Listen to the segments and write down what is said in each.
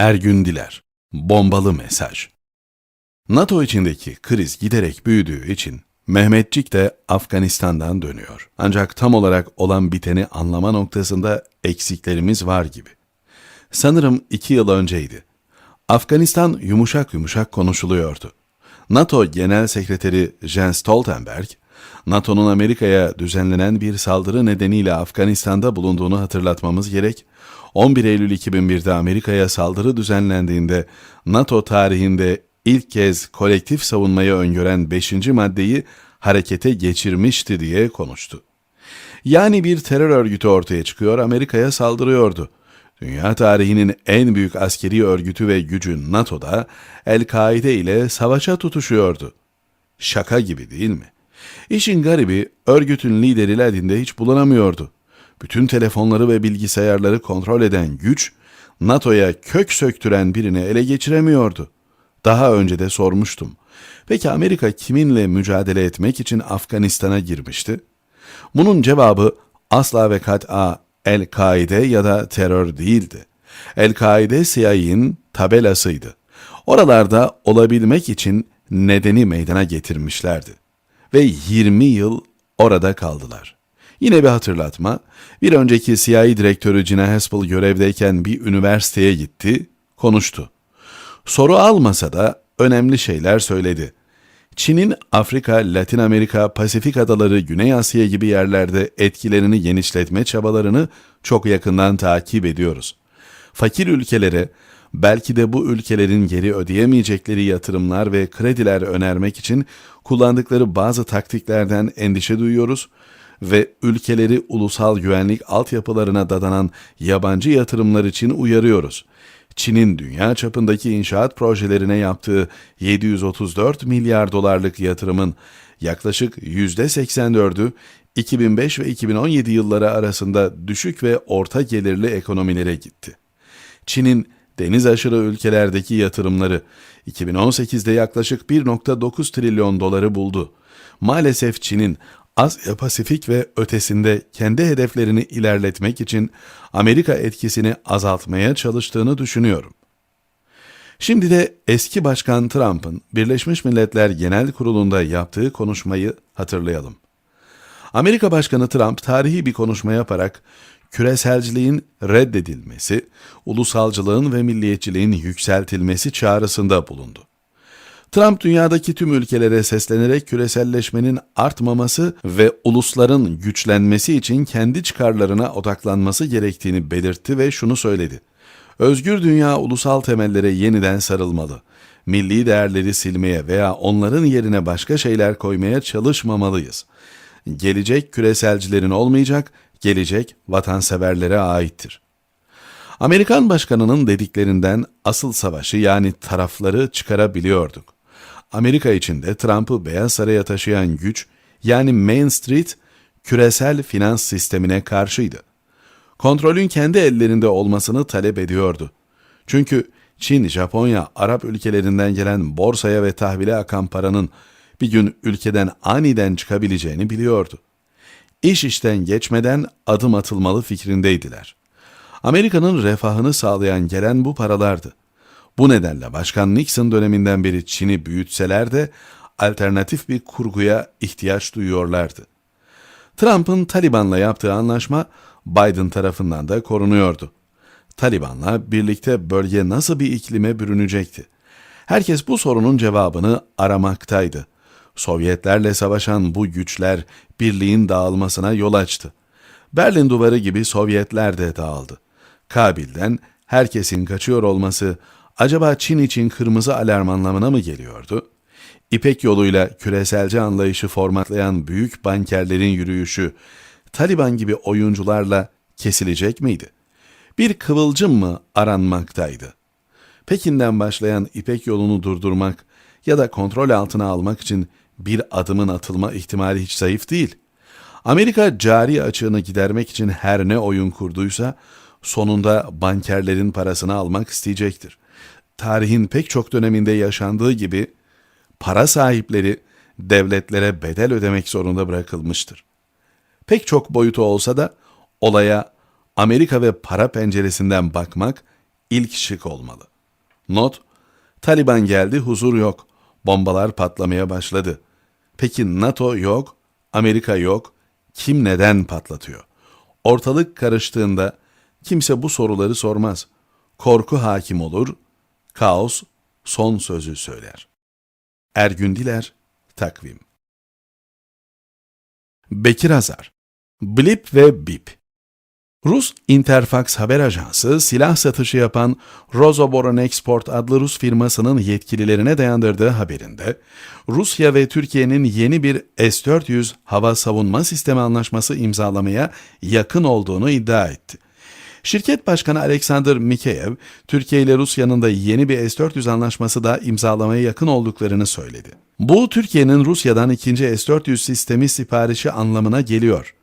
Ergün Diler Bombalı Mesaj NATO içindeki kriz giderek büyüdüğü için Mehmetçik de Afganistan'dan dönüyor. Ancak tam olarak olan biteni anlama noktasında eksiklerimiz var gibi. Sanırım iki yıl önceydi. Afganistan yumuşak yumuşak konuşuluyordu. NATO Genel Sekreteri Jens Stoltenberg, NATO'nun Amerika'ya düzenlenen bir saldırı nedeniyle Afganistan'da bulunduğunu hatırlatmamız gerek. 11 Eylül 2001'de Amerika'ya saldırı düzenlendiğinde NATO tarihinde ilk kez kolektif savunmayı öngören 5. maddeyi harekete geçirmişti diye konuştu. Yani bir terör örgütü ortaya çıkıyor, Amerika'ya saldırıyordu. Dünya tarihinin en büyük askeri örgütü ve gücü NATO'da El-Kaide ile savaşa tutuşuyordu. Şaka gibi değil mi? İşin garibi örgütün lideri Ladin'de hiç bulunamıyordu. Bütün telefonları ve bilgisayarları kontrol eden güç, NATO'ya kök söktüren birini ele geçiremiyordu. Daha önce de sormuştum. Peki Amerika kiminle mücadele etmek için Afganistan'a girmişti? Bunun cevabı asla ve kat'a El-Kaide ya da terör değildi. El-Kaide CIA'nin tabelasıydı. Oralarda olabilmek için nedeni meydana getirmişlerdi. Ve 20 yıl orada kaldılar. Yine bir hatırlatma, bir önceki CIA direktörü Gina Haspel görevdeyken bir üniversiteye gitti, konuştu. Soru almasa da önemli şeyler söyledi. Çin'in Afrika, Latin Amerika, Pasifik adaları, Güney Asya gibi yerlerde etkilerini genişletme çabalarını çok yakından takip ediyoruz. Fakir ülkelere belki de bu ülkelerin geri ödeyemeyecekleri yatırımlar ve krediler önermek için kullandıkları bazı taktiklerden endişe duyuyoruz ve ülkeleri ulusal güvenlik altyapılarına dadanan yabancı yatırımlar için uyarıyoruz. Çin'in dünya çapındaki inşaat projelerine yaptığı 734 milyar dolarlık yatırımın yaklaşık %84'ü 2005 ve 2017 yılları arasında düşük ve orta gelirli ekonomilere gitti. Çin'in deniz aşırı ülkelerdeki yatırımları 2018'de yaklaşık 1.9 trilyon doları buldu. Maalesef Çin'in Asya Pasifik ve ötesinde kendi hedeflerini ilerletmek için Amerika etkisini azaltmaya çalıştığını düşünüyorum. Şimdi de eski Başkan Trump'ın Birleşmiş Milletler Genel Kurulu'nda yaptığı konuşmayı hatırlayalım. Amerika Başkanı Trump tarihi bir konuşma yaparak küreselciliğin reddedilmesi, ulusalcılığın ve milliyetçiliğin yükseltilmesi çağrısında bulundu. Trump dünyadaki tüm ülkelere seslenerek küreselleşmenin artmaması ve ulusların güçlenmesi için kendi çıkarlarına odaklanması gerektiğini belirtti ve şunu söyledi. Özgür dünya ulusal temellere yeniden sarılmalı. Milli değerleri silmeye veya onların yerine başka şeyler koymaya çalışmamalıyız. Gelecek küreselcilerin olmayacak, gelecek vatanseverlere aittir. Amerikan başkanının dediklerinden asıl savaşı yani tarafları çıkarabiliyorduk. Amerika içinde Trump'ı Beyaz Saray'a taşıyan güç yani Main Street küresel finans sistemine karşıydı. Kontrolün kendi ellerinde olmasını talep ediyordu. Çünkü Çin, Japonya, Arap ülkelerinden gelen borsaya ve tahvile akan paranın bir gün ülkeden aniden çıkabileceğini biliyordu. İş işten geçmeden adım atılmalı fikrindeydiler. Amerika'nın refahını sağlayan gelen bu paralardı. Bu nedenle Başkan Nixon döneminden beri Çin'i büyütseler de alternatif bir kurguya ihtiyaç duyuyorlardı. Trump'ın Taliban'la yaptığı anlaşma Biden tarafından da korunuyordu. Taliban'la birlikte bölge nasıl bir iklime bürünecekti? Herkes bu sorunun cevabını aramaktaydı. Sovyetlerle savaşan bu güçler birliğin dağılmasına yol açtı. Berlin duvarı gibi Sovyetler de dağıldı. Kabil'den herkesin kaçıyor olması acaba Çin için kırmızı alarm anlamına mı geliyordu? İpek yoluyla küreselci anlayışı formatlayan büyük bankerlerin yürüyüşü Taliban gibi oyuncularla kesilecek miydi? Bir kıvılcım mı aranmaktaydı? Pekin'den başlayan İpek yolunu durdurmak ya da kontrol altına almak için bir adımın atılma ihtimali hiç zayıf değil. Amerika cari açığını gidermek için her ne oyun kurduysa sonunda bankerlerin parasını almak isteyecektir. Tarihin pek çok döneminde yaşandığı gibi para sahipleri devletlere bedel ödemek zorunda bırakılmıştır. Pek çok boyutu olsa da olaya Amerika ve para penceresinden bakmak ilk şık olmalı. Not, Taliban geldi huzur yok, bombalar patlamaya başladı. Peki NATO yok, Amerika yok, kim neden patlatıyor? Ortalık karıştığında kimse bu soruları sormaz. Korku hakim olur, kaos son sözü söyler. Ergün Diler, Takvim Bekir Azar Blip ve Bip Rus Interfax haber ajansı silah satışı yapan Rosoboron Export adlı Rus firmasının yetkililerine dayandırdığı haberinde Rusya ve Türkiye'nin yeni bir S-400 hava savunma sistemi anlaşması imzalamaya yakın olduğunu iddia etti. Şirket Başkanı Alexander Mikheyev, Türkiye ile Rusya'nın da yeni bir S-400 anlaşması da imzalamaya yakın olduklarını söyledi. Bu Türkiye'nin Rusya'dan ikinci S-400 sistemi siparişi anlamına geliyor.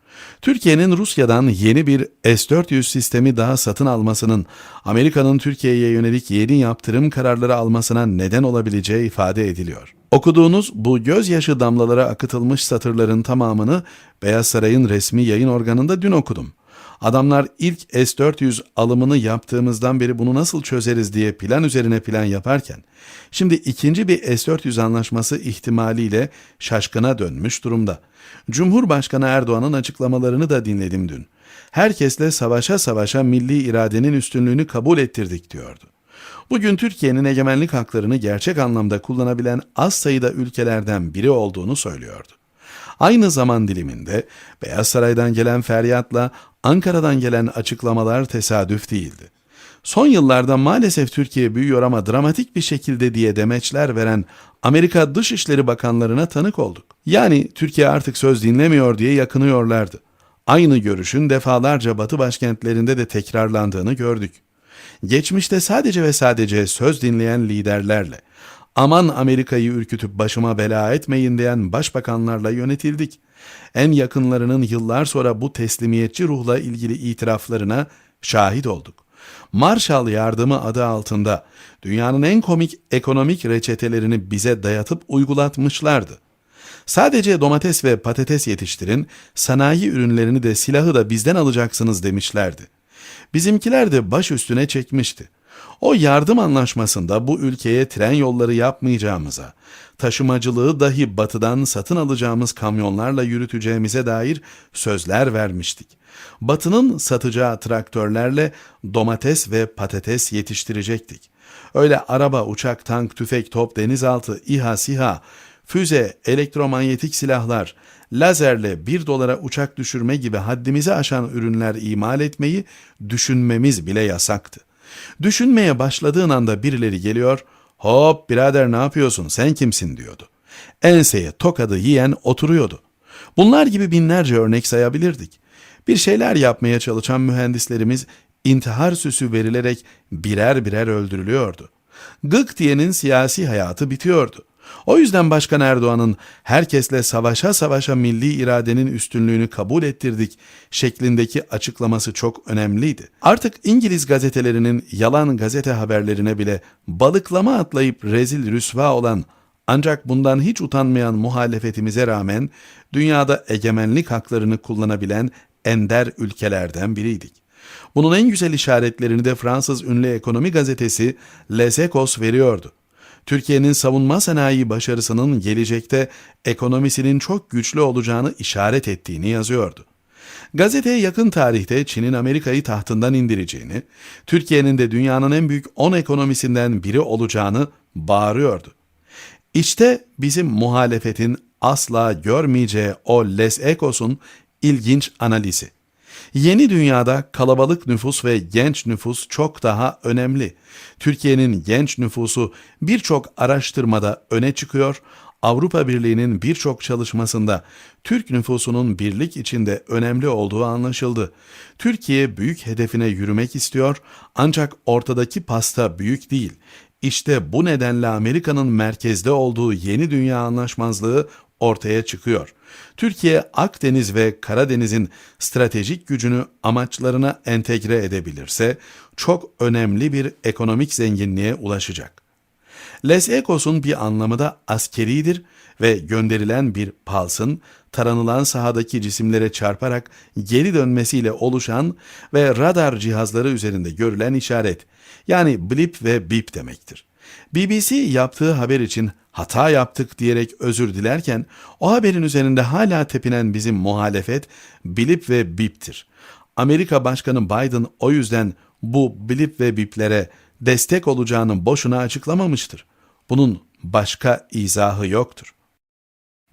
Türkiye'nin Rusya'dan yeni bir S-400 sistemi daha satın almasının Amerika'nın Türkiye'ye yönelik yeni yaptırım kararları almasına neden olabileceği ifade ediliyor. Okuduğunuz bu gözyaşı damlalara akıtılmış satırların tamamını Beyaz Saray'ın resmi yayın organında dün okudum. Adamlar ilk S-400 alımını yaptığımızdan beri bunu nasıl çözeriz diye plan üzerine plan yaparken, şimdi ikinci bir S-400 anlaşması ihtimaliyle şaşkına dönmüş durumda. Cumhurbaşkanı Erdoğan'ın açıklamalarını da dinledim dün. Herkesle savaşa savaşa milli iradenin üstünlüğünü kabul ettirdik diyordu. Bugün Türkiye'nin egemenlik haklarını gerçek anlamda kullanabilen az sayıda ülkelerden biri olduğunu söylüyordu. Aynı zaman diliminde Beyaz Saray'dan gelen feryatla Ankara'dan gelen açıklamalar tesadüf değildi. Son yıllarda maalesef Türkiye büyüyor ama dramatik bir şekilde diye demeçler veren Amerika Dışişleri Bakanlarına tanık olduk. Yani Türkiye artık söz dinlemiyor diye yakınıyorlardı. Aynı görüşün defalarca Batı başkentlerinde de tekrarlandığını gördük. Geçmişte sadece ve sadece söz dinleyen liderlerle, aman Amerika'yı ürkütüp başıma bela etmeyin diyen başbakanlarla yönetildik. En yakınlarının yıllar sonra bu teslimiyetçi ruhla ilgili itiraflarına şahit olduk. Marshall yardımı adı altında dünyanın en komik ekonomik reçetelerini bize dayatıp uygulatmışlardı. Sadece domates ve patates yetiştirin, sanayi ürünlerini de silahı da bizden alacaksınız demişlerdi. Bizimkiler de baş üstüne çekmişti. O yardım anlaşmasında bu ülkeye tren yolları yapmayacağımıza, taşımacılığı dahi batıdan satın alacağımız kamyonlarla yürüteceğimize dair sözler vermiştik. Batı'nın satacağı traktörlerle domates ve patates yetiştirecektik. Öyle araba, uçak, tank, tüfek, top, denizaltı, İHA, SİHA, füze, elektromanyetik silahlar, lazerle bir dolara uçak düşürme gibi haddimizi aşan ürünler imal etmeyi düşünmemiz bile yasaktı. Düşünmeye başladığın anda birileri geliyor, hop birader ne yapıyorsun sen kimsin diyordu. Enseye tokadı yiyen oturuyordu. Bunlar gibi binlerce örnek sayabilirdik. Bir şeyler yapmaya çalışan mühendislerimiz intihar süsü verilerek birer birer öldürülüyordu. Gık diyenin siyasi hayatı bitiyordu. O yüzden Başkan Erdoğan'ın herkesle savaşa savaşa milli iradenin üstünlüğünü kabul ettirdik şeklindeki açıklaması çok önemliydi. Artık İngiliz gazetelerinin yalan gazete haberlerine bile balıklama atlayıp rezil rüsva olan ancak bundan hiç utanmayan muhalefetimize rağmen dünyada egemenlik haklarını kullanabilen ender ülkelerden biriydik. Bunun en güzel işaretlerini de Fransız ünlü ekonomi gazetesi Les Echos veriyordu. Türkiye'nin savunma sanayi başarısının gelecekte ekonomisinin çok güçlü olacağını işaret ettiğini yazıyordu. Gazeteye yakın tarihte Çin'in Amerika'yı tahtından indireceğini, Türkiye'nin de dünyanın en büyük 10 ekonomisinden biri olacağını bağırıyordu. İşte bizim muhalefetin asla görmeyeceği o Les Echos'un ilginç analizi. Yeni dünyada kalabalık nüfus ve genç nüfus çok daha önemli. Türkiye'nin genç nüfusu birçok araştırmada öne çıkıyor. Avrupa Birliği'nin birçok çalışmasında Türk nüfusunun birlik içinde önemli olduğu anlaşıldı. Türkiye büyük hedefine yürümek istiyor ancak ortadaki pasta büyük değil. İşte bu nedenle Amerika'nın merkezde olduğu yeni dünya anlaşmazlığı ortaya çıkıyor. Türkiye Akdeniz ve Karadeniz'in stratejik gücünü amaçlarına entegre edebilirse çok önemli bir ekonomik zenginliğe ulaşacak. Les Ecos'un bir anlamı da askeridir ve gönderilen bir palsın taranılan sahadaki cisimlere çarparak geri dönmesiyle oluşan ve radar cihazları üzerinde görülen işaret yani blip ve bip demektir. BBC yaptığı haber için hata yaptık diyerek özür dilerken o haberin üzerinde hala tepinen bizim muhalefet blip ve biptir. Amerika Başkanı Biden o yüzden bu blip ve biplere destek olacağını boşuna açıklamamıştır. Bunun başka izahı yoktur.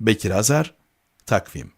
Bekir Azar, Takvim